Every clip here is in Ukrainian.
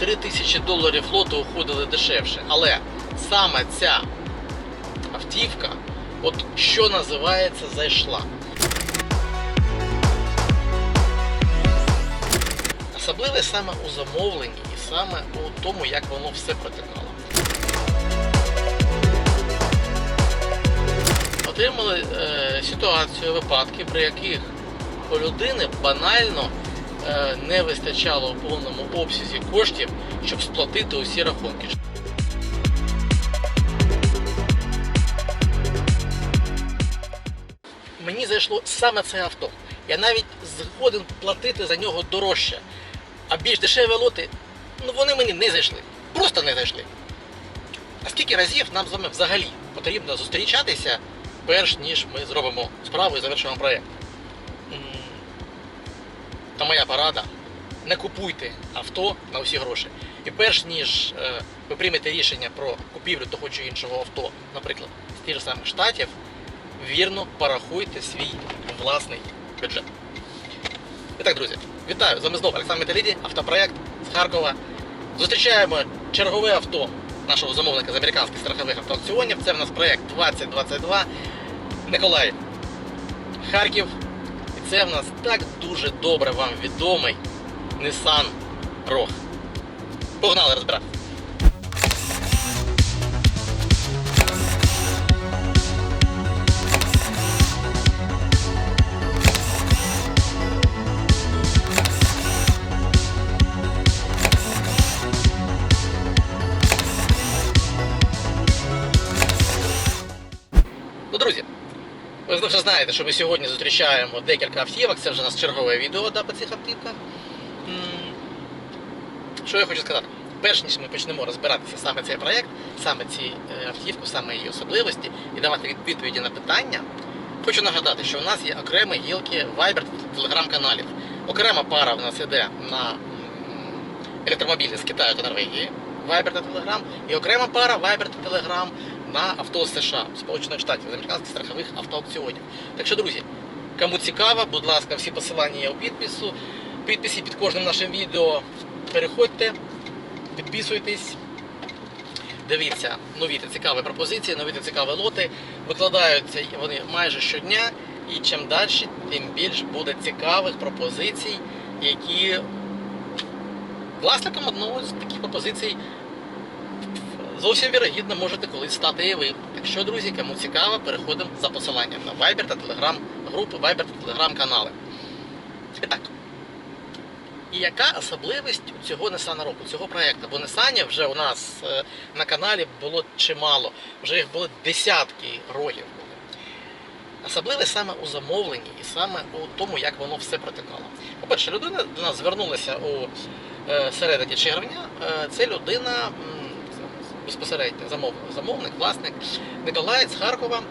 2-3 тисячі доларів лоту уходили дешевше. Але саме ця автівка, от що називається, зайшла. Особливе саме у замовленні і саме у тому, як воно все протикало. Отримали е, ситуацію, випадки, при яких у людини банально не вистачало у повному обсязі коштів, щоб сплатити усі рахунки. Мені зайшло саме це авто. Я навіть згоден платити за нього дорожче. А більш дешеві лоти, ну вони мені не зайшли. Просто не зайшли. А скільки разів нам з вами взагалі потрібно зустрічатися, перш ніж ми зробимо справу і завершимо проєкт? Та моя порада. Не купуйте авто на усі гроші. І перш ніж е, ви приймете рішення про купівлю того чи іншого авто, наприклад, з тих самих штатів, вірно порахуйте свій власний бюджет. І так, друзі, вітаю! З вами знову Олександр Металіді, автопроект з Харкова. Зустрічаємо чергове авто нашого замовника з американських страхових автоаукціонів. Це в нас проект 2022 Николай Харків. Це в нас так дуже добре вам відомий Nissan Rogue. Погнали розбиратися. Знаєте, що ми сьогодні зустрічаємо декілька автівок. Це вже у нас чергове відео да, по цих автівках. Що я хочу сказати? Перш ніж ми почнемо розбиратися саме цей проєкт, саме ці е, автівку, саме її особливості і давати відповіді на питання, хочу нагадати, що у нас є окремі гілки Viber телеграм-каналів. Окрема пара в нас іде на електромобілі з Китаю та Норвегії, Viber та Telegram, і окрема пара Viber та Telegram на авто США, Сполучених Штатів, з американських страхових автоаукціонів. Так що, друзі, кому цікаво, будь ласка, всі посилання є у підпису. Підписі під кожним нашим відео. Переходьте, підписуйтесь. Дивіться нові та цікаві пропозиції, нові та цікаві лоти. Викладаються вони майже щодня. І чим далі, тим більш буде цікавих пропозицій, які власником одного з таких пропозицій зовсім вірогідно можете колись стати і ви. Так що, друзі, кому цікаво, переходимо за посиланням на Viber та Telegram групи, Viber та Telegram канали. І так. І яка особливість у цього Nissan року, цього проєкту? Бо Nissan вже у нас е, на каналі було чимало, вже їх було десятки. Були. Особливе саме у замовленні і саме у тому, як воно все протикало. По-перше, людина до нас звернулася у е, середині червня. Е, Це людина безпосередньо замов, замовник, власник Николай з Харкова.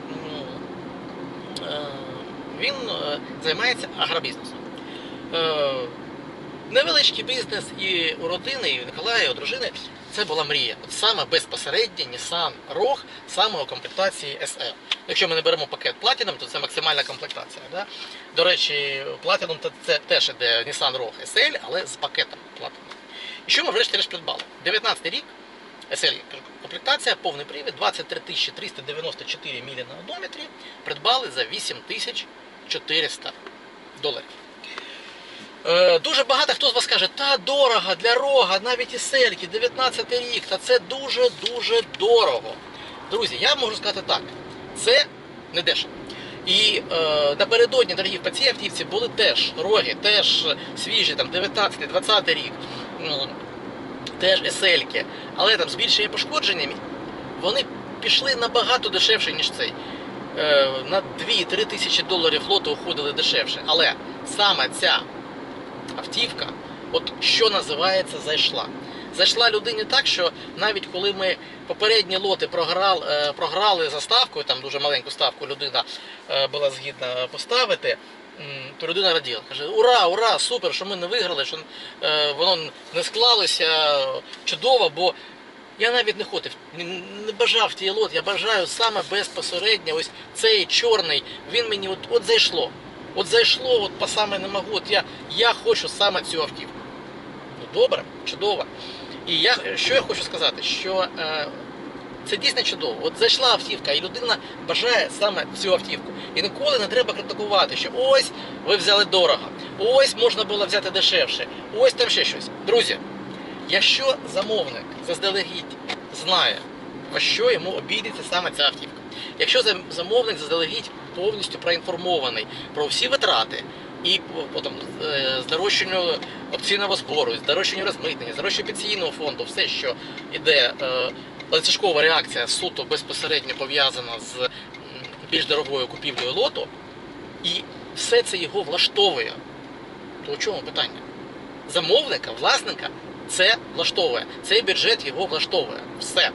Е, Він е, займається агробізнесом. Е, Невеличкий бізнес і у родини, і у Николая, і у дружини це була мрія. От саме безпосередньо Nissan Rogue, саме у комплектації SE. Якщо ми не беремо пакет Platinum, то це максимальна комплектація. Да? До речі, Platinum це теж іде Nissan Rogue SL, але з пакетом Platinum. І що ми врешті-решт придбали? 19 рік, SL комплектація, повний привід, 23 394 мілі на одометрі, придбали за 8400 доларів. Е, Дуже багато хто з вас каже, та дорого для рога, навіть і сельки, 19 рік, та це дуже-дуже дорого. Друзі, я можу сказати так, це не дешево. І е, напередодні, дорогі автівці, були теж роги, теж свіжі, там 19-20 рік, теж есельки, але там з більшими пошкодженнями вони пішли набагато дешевше, ніж цей. Е, на 2-3 тисячі доларів лоту уходили дешевше. Але саме ця автівка, от що називається, зайшла. Зайшла людині так, що навіть коли ми попередні лоти програли, е, програли за ставкою, там дуже маленьку ставку людина е, була згідна поставити, то людина раділа. Каже, ура, ура, супер, що ми не виграли, що е, воно не склалося чудово, бо я навіть не хотів, не, бажав тій лот, я бажаю саме безпосередньо, ось цей чорний, він мені от, от зайшло. От зайшло, от по саме не можу. От я, я хочу саме цю автівку. Ну добре, чудово. І я що я хочу сказати, що е, це дійсно чудово. От зайшла автівка, і людина бажає саме цю автівку. І ніколи не треба критикувати, що ось ви взяли дорого, ось можна було взяти дешевше, ось там ще щось. Друзі, якщо замовник заздалегідь знає, во що йому обійдеться саме ця автівка, якщо замовник заздалегідь повністю проінформований про всі витрати. І потім е, здорожчанню опційного збору, здорожчанню розмитнення, здорожчанню пенсійного фонду, все, що іде е, ланцюжкова реакція суто безпосередньо пов'язана з більш дорогою купівлею лоту, і все це його влаштовує. То у чому питання? Замовника, власника це влаштовує. Цей бюджет його влаштовує. Все.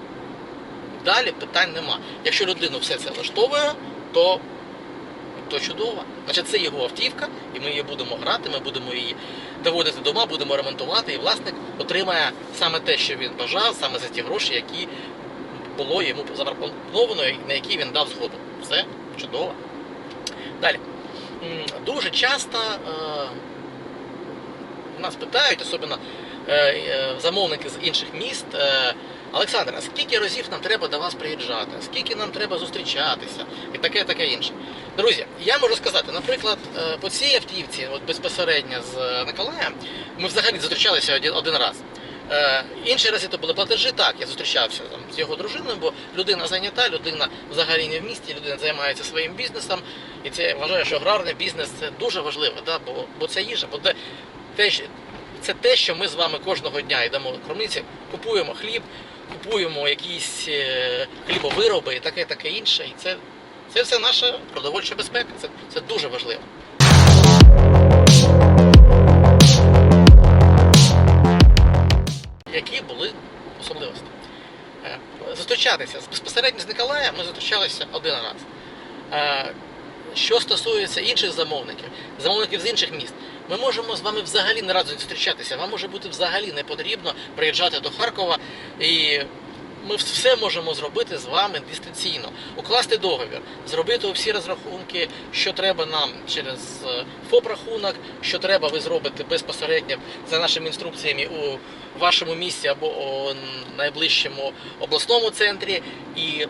Далі питань нема. Якщо людину все це влаштовує, то, то чудово. Значить, це його автівка, і ми її будемо грати, ми будемо її доводити дома, будемо ремонтувати, і власник отримає саме те, що він бажав, саме за ті гроші, які було йому запропоновано, на які він дав згоду. Все чудово. Далі. Дуже часто е, нас питають, особливо е, е, замовники з інших міст. Е, Олександр, а скільки разів нам треба до вас приїжджати? Скільки нам треба зустрічатися? І таке, таке інше. Друзі, я можу сказати, наприклад, е, по цій автівці, от безпосередньо з е, Миколаєм, ми взагалі зустрічалися один, один раз. Е, інші рази то були платежі, так, я зустрічався там, з його дружиною, бо людина зайнята, людина взагалі не в місті, людина займається своїм бізнесом. І це я вважаю, що аграрний бізнес це дуже важливо, да? бо, бо це їжа, бо те, те, це те, що ми з вами кожного дня йдемо в кромниці, купуємо хліб, купуємо якісь е, хлібовироби і таке, таке інше. І це, це все наша продовольча безпека. Це, це дуже важливо. Які були особливості? Е, Зустрічатися безпосередньо з Николаєм ми зустрічалися один раз. Е, Що стосується інших замовників, замовників з інших міст, ми можемо з вами взагалі не разу зустрічатися. Вам може бути взагалі не потрібно приїжджати до Харкова, і ми все можемо зробити з вами дистанційно. Укласти договір, зробити всі розрахунки, що треба нам через е, ФОП-рахунок, що треба, ви зробите безпосередньо за нашими інструкціями у вашому місті або у найближчому обласному центрі. І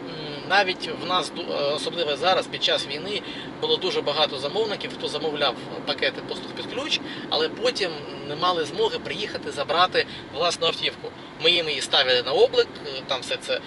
навіть в нас е, особливо зараз під час війни було дуже багато замовників, хто замовляв пакети послуг під ключ, але потім не мали змоги приїхати забрати власну автівку. Ми їм її ставили на облик, е, там все це.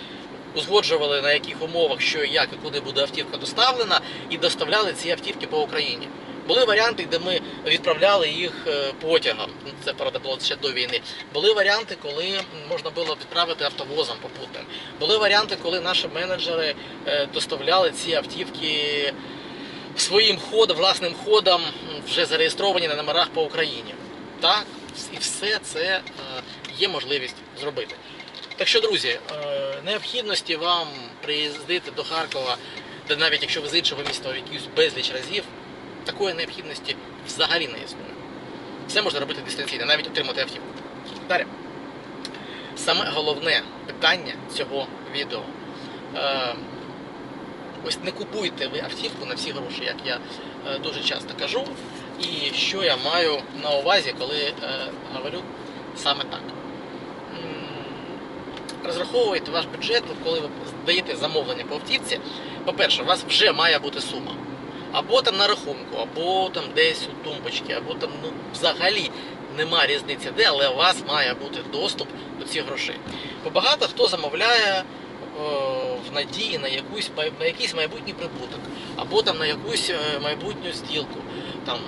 Узгоджували на яких умовах, що як і куди буде автівка доставлена, і доставляли ці автівки по Україні. Були варіанти, де ми відправляли їх е, потягом. Це правда було ще до війни. Були варіанти, коли можна було відправити автовозом попутним. Були варіанти, коли наші менеджери е, доставляли ці автівки своїм ходом, власним ходом, вже зареєстровані на номерах по Україні. Так, і все це е, є можливість зробити. Так що, друзі, необхідності вам приїздити до Харкова, де навіть якщо ви з іншого міста якісь безліч разів, такої необхідності взагалі не існує. Все можна робити дистанційно, навіть отримати автівку. Далі. Саме головне питання цього відео. Е, ось не купуйте ви автівку на всі гроші, як я е, дуже часто кажу. І що я маю на увазі, коли е, говорю саме так. Розраховуйте ваш бюджет, коли ви даєте замовлення по автівці. По-перше, у вас вже має бути сума. Або там на рахунку, або там десь у тумбочці, або там ну, взагалі нема різниці де, але у вас має бути доступ до цих грошей. Бо багато хто замовляє е, в надії на якусь на якийсь майбутній прибуток, або там на якусь е, майбутню зділку. Там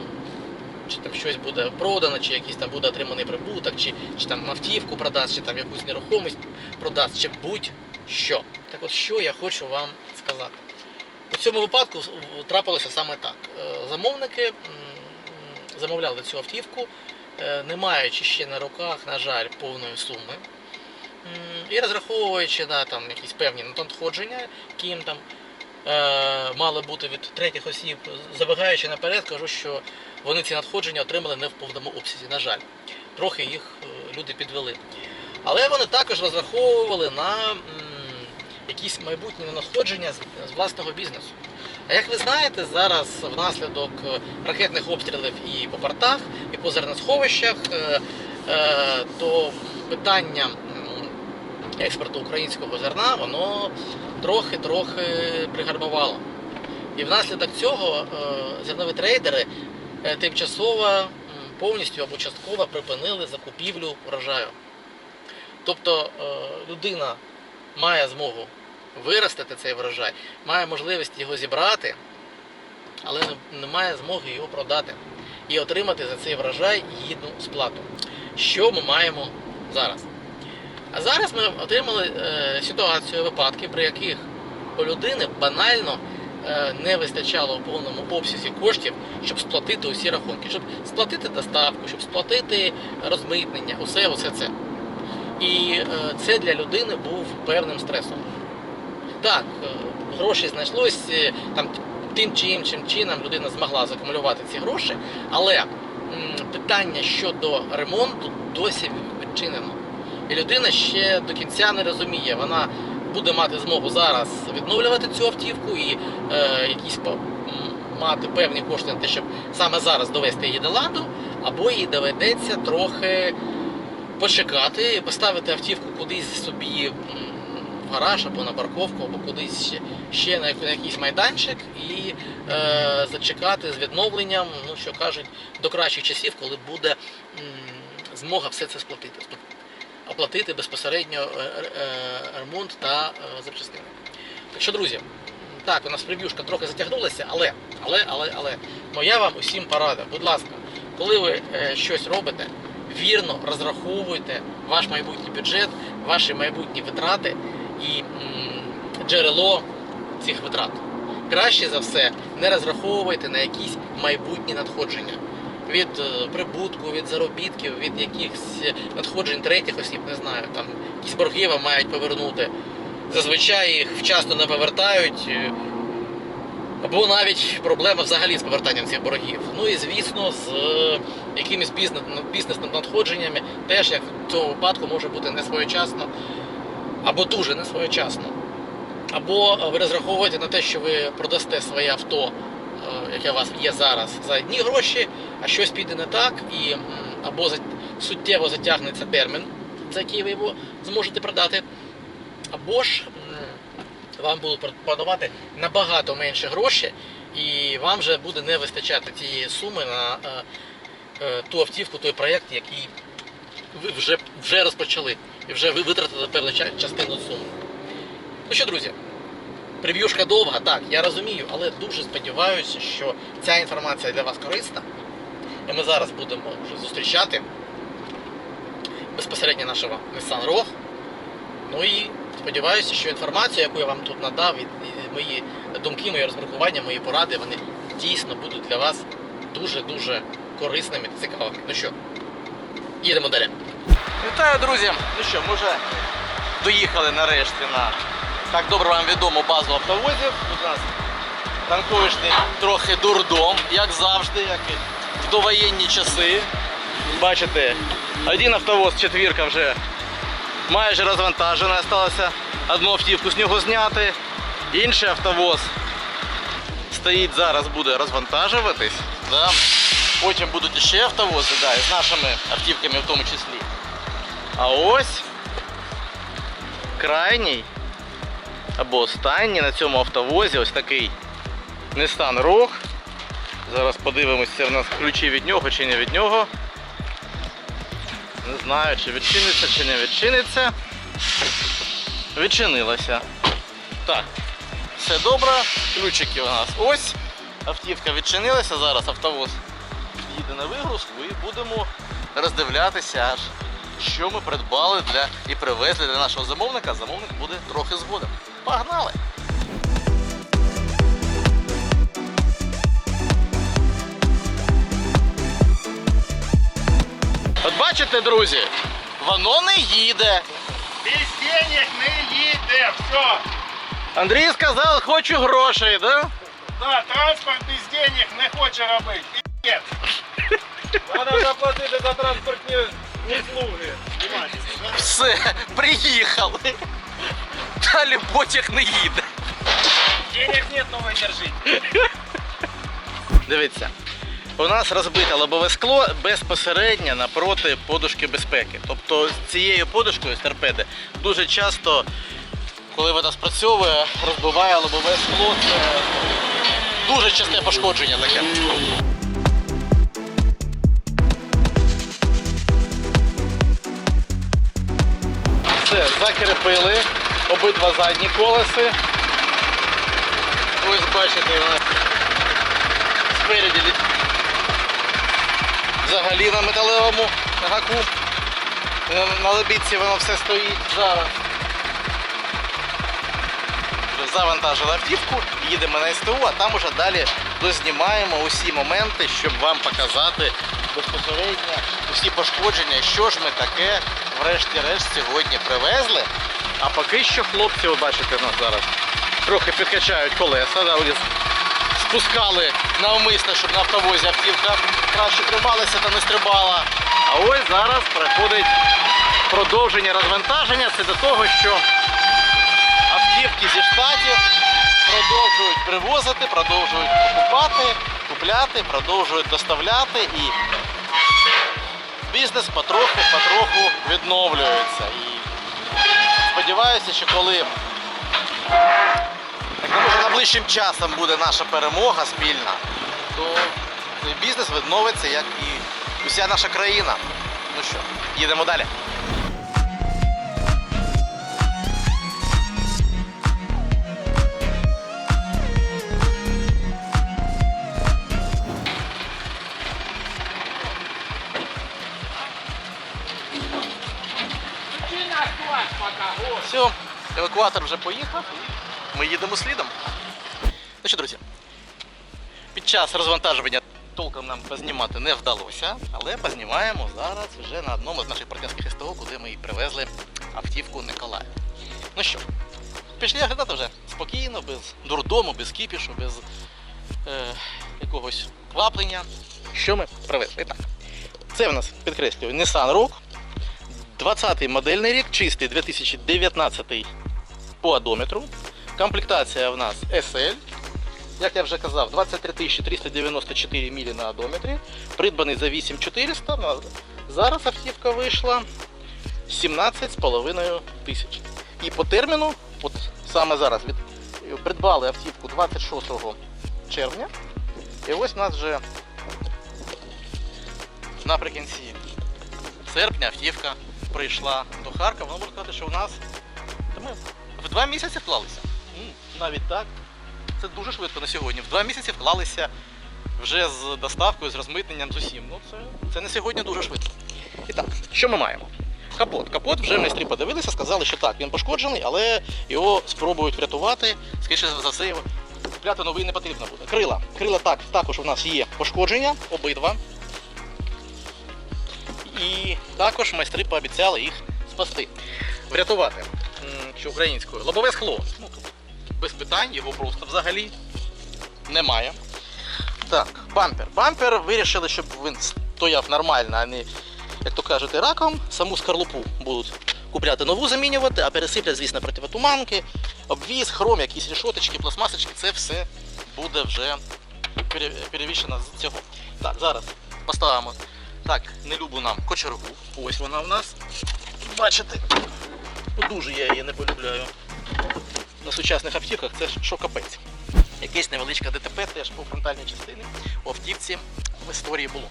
чи там щось буде продано, чи якийсь там буде отриманий прибуток, чи, чи там автівку продасть, чи там якусь нерухомість продасть, чи будь-що. Так от що я хочу вам сказати. У цьому випадку трапилося саме так. Е, Замовники замовляли цю автівку, е, не маючи ще на руках, на жаль, повної суми. І розраховуючи на там, якісь певні надходження, які їм там е, мали бути від третіх осіб, забігаючи наперед, кажу, що вони ці надходження отримали не в повному обсязі, на жаль. Трохи їх е, люди підвели. Але вони також розраховували на якісь майбутні надходження з, власного бізнесу. А як ви знаєте, зараз внаслідок е, ракетних обстрілів і по портах, і по зерносховищах, е, е, то питання експорту українського зерна, воно трохи-трохи пригарбувало. І внаслідок цього зернові трейдери тимчасово повністю або частково припинили закупівлю врожаю. Тобто людина має змогу виростити цей врожай, має можливість його зібрати, але не- має змоги його продати і отримати за цей врожай гідну сплату. Що ми маємо зараз? А зараз ми отримали е, ситуацію, випадки, при яких у людини банально е, не вистачало у повному обсязі коштів, щоб сплатити усі рахунки, щоб сплатити доставку, щоб сплатити розмитнення, усе, усе це. І е, це для людини був певним стресом. Так, е, гроші знайшлось, там тим чи іншим чином людина змогла закумулювати ці гроші, але питання щодо ремонту досі відчинено. І людина ще до кінця не розуміє, вона буде мати змогу зараз відновлювати цю автівку і е, якісь мати певні кошти на те, щоб саме зараз довести її до ладу, або їй доведеться трохи почекати, поставити автівку кудись собі в гараж або на парковку, або кудись ще, на, якийсь майданчик і е, зачекати з відновленням, ну що кажуть, до кращих часів, коли буде змога все це сплатити. Оплатити безпосередньо е, е, ремонт та е, запчастини. Так що, друзі, так, у нас прев'юшка трохи затягнулася, але, але, але, але, моя вам усім порада. Будь ласка, коли ви щось робите, вірно розраховуйте ваш майбутній бюджет, ваші майбутні витрати і джерело цих витрат. Краще за все, не розраховуйте на якісь майбутні надходження. Від е, прибутку, від заробітків, від якихось надходжень третіх осіб, не знаю, там якісь борги вам мають повернути. Зазвичай їх вчасно не повертають. Або навіть проблема взагалі з повертанням цих боргів. Ну і звісно, з е, якимись бізнес, бізнес надходженнями теж як в цьому випадку може бути не своєчасно, або дуже не своєчасно. Або е, ви розраховуєте на те, що ви продасте своє авто, е, яке у вас є зараз, за одні гроші, а щось піде не так, і або суттєво затягнеться термін, за який ви його зможете продати, або ж вам будуть пропонувати набагато менше гроші, і вам вже буде не вистачати цієї суми на е, е, ту автівку, той проєкт, який ви вже, вже розпочали, і вже ви витратили певну частину суми. Ну що, друзі, прев'юшка довга, так, я розумію, але дуже сподіваюся, що ця інформація для вас корисна. І ми зараз будемо вже зустрічати безпосередньо нашого Nissan Rogue. Ну і сподіваюся, що інформація, яку я вам тут надав, і мої думки, мої розміркування, мої поради, вони дійсно будуть для вас дуже-дуже корисними та цікавими. Ну що, їдемо далі. Вітаю, друзі! Ну що, ми вже доїхали нарешті на так добре вам відому базу автовозів. Тут у нас ранковичний трохи дурдом, як завжди, як і в довоєнні часи. Бачите, один автовоз четвірка вже майже розвантажений, залишилося одну автівку з нього зняти. Інший автовоз стоїть зараз, буде розвантажуватись. Да. Потім будуть ще автовози, да, з нашими автівками в тому числі. А ось крайній або останній на цьому автовозі ось такий Nissan Rogue. Зараз подивимося, в нас ключі від нього чи не від нього. Не знаю, чи відчиниться, чи не відчиниться. Відчинилася. Так, все добре. Ключики у нас ось. Автівка відчинилася, зараз автовоз їде на вигрузку і будемо роздивлятися, аж що ми придбали для і привезли для нашого замовника. Замовник буде трохи згодом. Погнали! От бачите, друзі, воно не їде. Без денег не їде, все. Андрій сказав, хочу грошей, да? Да, транспорт без денег не хоче робити. Пиздец. Надо заплатити за транспортні услуги. Все, приїхали. Далі потяг не їде. Денег нет, но ви держіть. Дивіться. У нас розбите лобове скло безпосередньо напроти подушки безпеки. Тобто з цією подушкою з торпеди дуже часто, коли вона спрацьовує, розбиває лобове скло. Це дуже часте пошкодження таке. Все, закріпили обидва задні колеси. Ось бачите, у нас спереді взагалі на металевому гаку. На- На лебідці воно все стоїть зараз. Завантажили автівку, їдемо на СТУ, а там уже далі дознімаємо усі моменти, щоб вам показати безпосередньо усі пошкодження, що ж ми таке врешті-решт сьогодні привезли. А поки що хлопці, ви бачите нас зараз, трохи підкачають колеса. Да, спускали навмисно, щоб на автовозі автівка краще трималася та не стрибала. А ось зараз проходить продовження розвантаження. Це до того, що автівки зі штатів продовжують привозити, продовжують покупати, купляти, продовжують доставляти і бізнес потроху-потроху відновлюється. І сподіваюся, що коли може, найближчим часом буде наша перемога спільна, то бізнес відновиться, як і уся наша країна. Ну що, їдемо далі. Все, евакуатор вже поїхав. Ми їдемо слідом. Ну що, друзі, під час розвантажування толком нам познімати не вдалося, але познімаємо зараз вже на одному з наших партнерських СТО, куди ми і привезли автівку Николая. Ну що, пішли оглядати вже спокійно, без дурдому, без кіпішу, без е, якогось кваплення. Що ми привезли? Так, це в нас підкреслюю Nissan Rogue. 20-й модельний рік, чистий 2019 по одометру. Комплектація в нас SL. Як я вже казав, 23 394 мілі на одометрі. Придбаний за 8400. Ну, Зараз автівка вийшла 17,5 тисяч. І по терміну, от саме зараз, придбали автівку 26 червня. І ось у нас вже наприкінці серпня автівка прийшла до Харкова. Ну, можна сказати, що у нас в два місяці вклалися. Навіть так. Це дуже швидко на сьогодні. В два місяці вклалися вже з доставкою, з розмитненням, з усім. Ну, це, це на сьогодні дуже швидко. І так, що ми маємо? Капот. Капот вже майстри подивилися, сказали, що так, він пошкоджений, але його спробують врятувати. Скоріше за все, його купляти новий не потрібно буде. Крила. Крила так, також у нас є пошкодження, обидва. І також майстри пообіцяли їх спасти. Врятувати. Що українською? Лобове скло. Без питань, його просто взагалі немає. Так, бампер. Бампер вирішили, щоб він стояв нормально, а не, як то кажете, раком. Саму скорлупу будуть купляти нову замінювати, а пересиплять, звісно, противотуманки, обвіз, хром, якісь решоточки, пластмасочки, це все буде вже пере- перевішено з цього. Так, зараз поставимо так, не любу нам кочергу. Ось вона в нас. Бачите, дуже я її не полюбляю. На сучасних автівках це що капець. Якесь невеличке ДТП теж по фронтальній частині у автівці в історії було.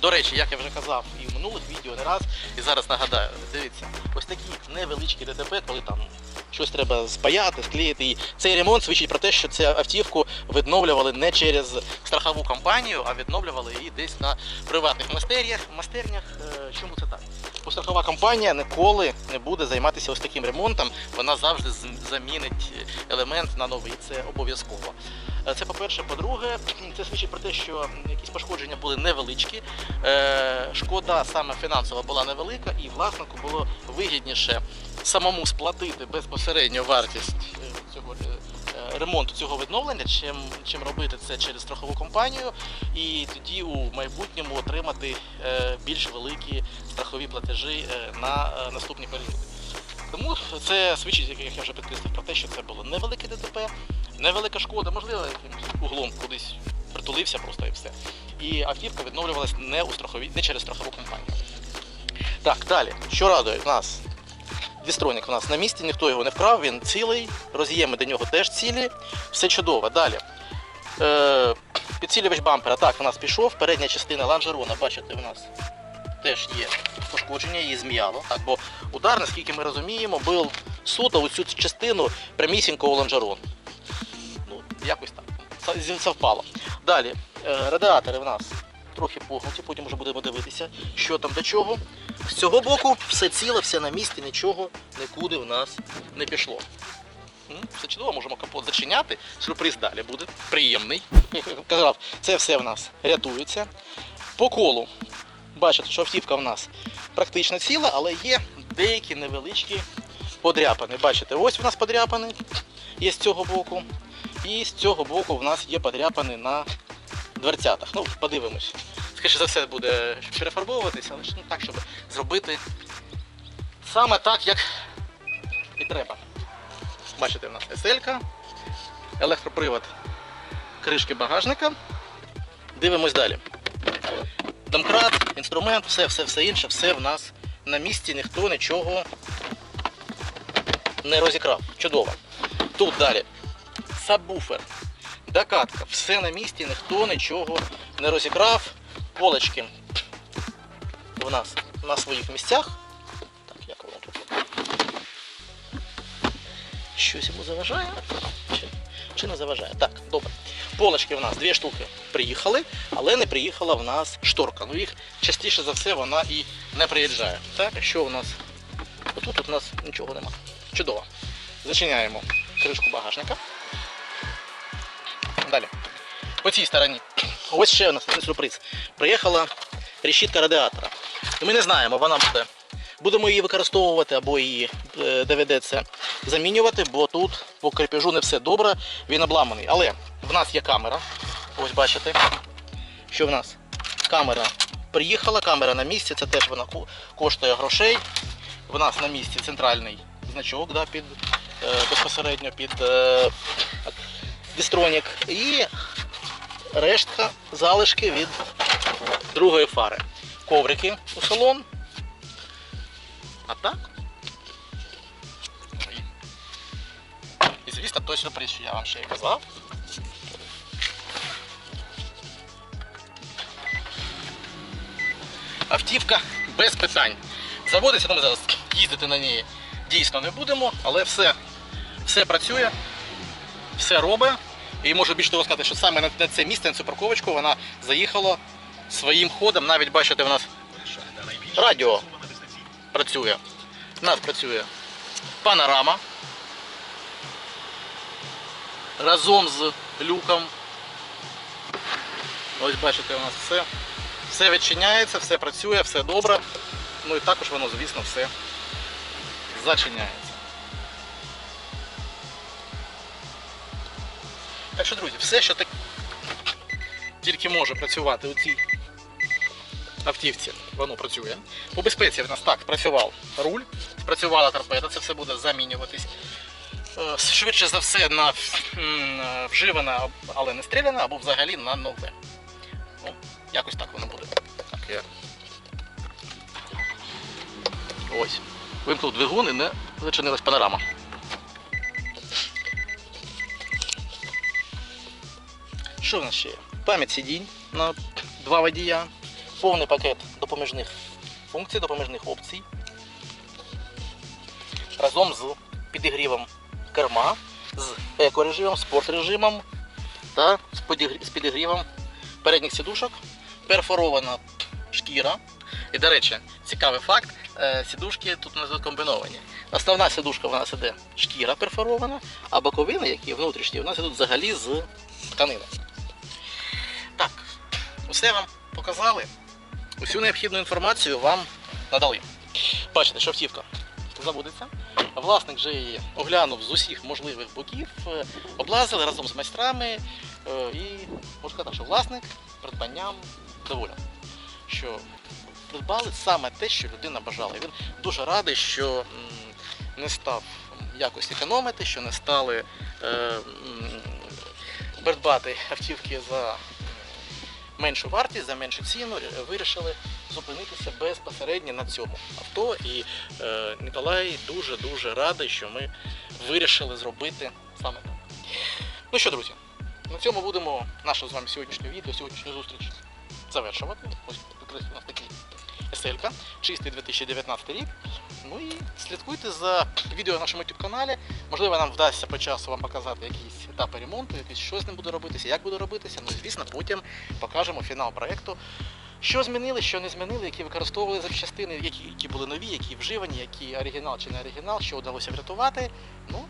До речі, як я вже казав і в минулих відео не раз, і зараз нагадаю, дивіться, ось такі невеличкі ДТП, коли там щось треба спаяти, склеїти. І цей ремонт свідчить про те, що цю автівку відновлювали не через страхову компанію, а відновлювали її десь на приватних майстернях. Е, Чому це так? Бо страхова компанія ніколи не буде займатися ось таким ремонтом. Вона завжди замінить елемент на новий. Це обов'язково. Е, Це по-перше, по-друге, це свідчить про те, що якісь пошкодження були невеличкі. Е, Шкода саме фінансова була невелика, і власнику було вигідніше самому сплатити безпосередньо вартість е, цього ремонту цього відновлення, чим, чим робити це через страхову компанію, і тоді у майбутньому отримати е, більш великі страхові платежі е, на е, наступні періоди. Тому це свідчить, як я вже підкреслив, про те, що це було невелике ДТП, невелика шкода, можливо, углом кудись притулився просто і все. І автівка відновлювалась не у страховій, не через страхову компанію. Так, далі. Що радує нас? Дістронік у нас на місці, ніхто його не вкрав, він цілий, роз'єми до нього теж цілі, все чудово. Далі. Е, підсилювач бампера, так, у нас пішов, передня частина ланжерона, бачите, у нас теж є пошкодження, її зм'яло. Так, бо удар, наскільки ми розуміємо, був суто у цю частину прямісінько у лонжерон. Ну, якось так. Це совпало. Далі, е, радіатори в нас трохи погнуті, потім вже будемо дивитися, що там до чого. З цього боку все ціле, все на місці, нічого нікуди в нас не пішло. Все чудово, можемо капот зачиняти. Сюрприз далі буде. Приємний. Казав, це все в нас рятується. По колу. Бачите, що автівка в нас практично ціла, але є деякі невеличкі подряпини. Бачите, ось у нас подряпини є з цього боку. І з цього боку в нас є подряпини на дверцятах. Ну, подивимось. Скоріше за все буде перефарбовуватися, але ну, так, щоб зробити саме так, як і треба. Бачите, в нас SL, електропривод кришки багажника. Дивимось далі. Домкрат, інструмент, все, все, все інше, все в нас на місці, ніхто нічого не розікрав. Чудово. Тут далі сабвуфер, докатка, все на місці, ніхто нічого не розікрав. Полочки у нас на своїх місцях. Так, як воно тут? Щось йому заважає? Чи, чи не заважає? Так, добре. Полочки в нас дві штуки приїхали, але не приїхала в нас шторка. Ну їх частіше за все вона і не приїжджає. Так, що у нас? Отут у нас нічого нема. Чудово. Зачиняємо кришку багажника. Далі. По цій стороні. Ось ще у нас один сюрприз. Приїхала решітка радіатора. Ми не знаємо, вона буде. Будемо її використовувати або її е, доведеться замінювати, бо тут по крепежу не все добре, він обламаний. Але в нас є камера. Ось бачите, що в нас камера приїхала, камера на місці, це теж вона коштує грошей. В нас на місці центральний значок да, під, е, безпосередньо під е, дистронік. І рештка залишки від другої фари. Коврики у салон. А так? І звісно, той сюрприз, що я вам ще й казав. Автівка без питань. Заводиться, ми зараз їздити на ній дійсно не будемо, але все, все працює, все робить. І можу більше того сказати, що саме на це місце, на цю парковочку, вона заїхала своїм ходом. Навіть бачите, у нас радіо працює. У нас працює панорама. Разом з люком. Ось бачите, у нас все. Все відчиняється, все працює, все добре. Ну і також воно, звісно, все зачиняється. Так що, друзі, все, що так тільки може працювати у цій автівці, воно працює. По безпеці в нас так працював руль, спрацювала торпеда, це все буде замінюватись. Е, Швидше за все на е, вживане, але не стріляне, або взагалі на нове. Ну, якось так воно буде. Так, я. Ось. Вимкнув двигун і не зачинилась панорама. Що в нас ще є? Пам'ять сидінь на два водія, повний пакет допоміжних функцій, допоміжних опцій. Разом з підігрівом керма, з екорежимом, спортрежимом та з підігрівом передніх сідушок, перфорована шкіра. І, до речі, цікавий факт, е, сідушки тут нас комбіновані. Основна сідушка в нас іде шкіра перфорована, а боковини, які внутрішні, у нас ідуть взагалі з тканини. Усе вам показали. Усю необхідну інформацію вам надали. Бачите, що автівка заводиться. Власник вже її оглянув з усіх можливих боків, е, облазили разом з майстрами. е, І можу сказати, що власник придбанням доволен. Що придбали саме те, що людина бажала. І Він дуже радий, що не став якось економити, що не стали е, придбати автівки за меншу вартість, за меншу ціну е, вирішили зупинитися безпосередньо на цьому авто. І е, Ніколай дуже-дуже радий, що ми вирішили зробити саме так. Ну що, друзі, на цьому будемо наше з вами сьогоднішнє відео, сьогоднішню зустріч завершувати. Ось у нас такий SL, чистий 2019 рік. Ну і слідкуйте за відео на нашому YouTube каналі. Можливо, нам вдасться по часу вам показати якісь етапи ремонту, якісь з ним буде робитися, як буде робитися. Ну і звісно, потім покажемо фінал проекту. Що змінили, що не змінили, які використовували запчастини, які, які були нові, які вживані, які оригінал чи не оригінал, що вдалося врятувати. Ну,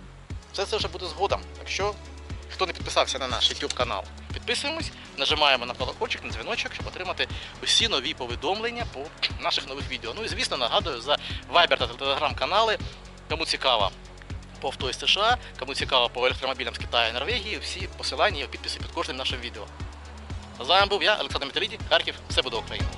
все це вже буде згодом. Так хто не підписався на наш YouTube канал, підписуємось, нажимаємо на колокольчик, на дзвіночок, щоб отримати усі нові повідомлення по наших нових відео. Ну і звісно, нагадую за Viber та Telegram канали. Кому цікаво по авто із США, кому цікаво по електромобілям з Китаю і Норвегії, всі посилання і підписи під кожним нашим відео. З вами був я, Олександр Металіді, Харків, все буде Україна.